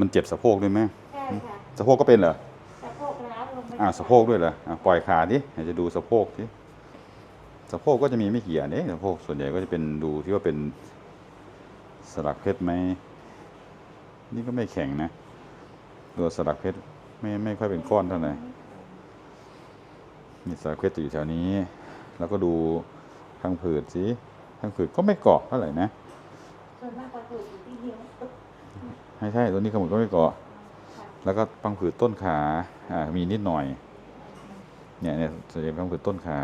มันเจ็บสะโพกด้วยไหมใช่ค่ะสะโพกก็เป็นเหรอสะโพกล้าวลงไปอ่าสะโพกด้วยเหรออะปล่อยขาดิอยากจะดูสะโพกดิสะโพกก็จะมีไม่กี่อันเองสะโพกส่วนใหญ่ก็จะเป็นดูที่ว่าเป็นสลักเพชรไหมนี่ก็ไม่แข็งนะตัวสลักเพชรไม่ไม่ค่อยเป็นก้อนเท่าไหร่นี่สลักเพชรจะอยู่แถวนี้ แล้วก็ดูทางผืดสิทางผืดก็ไม่เกาะเท่าไหร่นะส่วนมากก็คืออยู่ที่นิ้ว ใช่ใช่ตัวนี้ขมุดก็ไม่เกาะค่ะแล้วก็พังผืดต้นขา อ่า มีนิดหน่อย เนี่ยเนี่ยส่วนใหญ่พังผืดต้นขา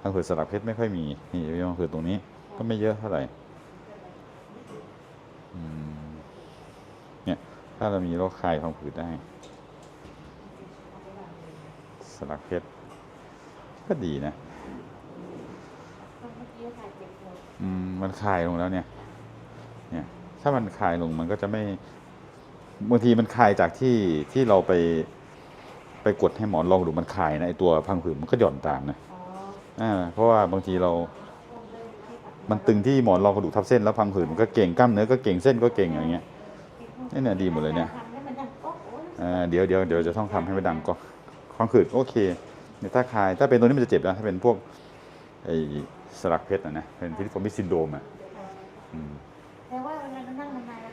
พังผืดสลักเพชรไม่ค่อยมี นี่จะมีพังผืดตรงนี้ ก็ไม่เยอะเท่าไหร่อืมเนี่ย ถ้าเรามีเราคลายพังผืดได้ สลักเพชรก็ดีนะเมื่อกี้ถ่ายเจ็บหัวอืม มันคลายลงแล้วเนี่ยเนี่ย ถ้ามันคลายลงมันก็จะไม่บางทีมันคลายจากที่ที่เราไป ไปกดให้หมอนลองดูมันคลายนะไอตัวพังผืดมันก็หย่อนตามนะอ๋ออ่าเพราะว่าบางทีเรา มันตึงที่หมอนรองกระดูกทับเส้นแล้วพังผืดมันก็เก่งกล้ามเนื้อก็เก่งเส้นก็เก่งอย่างเงี้ยนี่เนี่ยดีหมดเลยเนี่ยทำให้มันดังก๊อกโอ้ยอ่าเดี๋ยวเดี๋ยวเดี๋ยวจะต้องทำให้มันดังก็พังผืดโอเคเนี่ยถ้าคลายถ้าเป็นตัวนี้มันจะเจ็บนะถ้าเป็นพวกไอสลักเพชรนะนะเป็นพิลิฟอร์มิสซินโดรมอะอืม แต่ว่าวัามันนั่งมันาน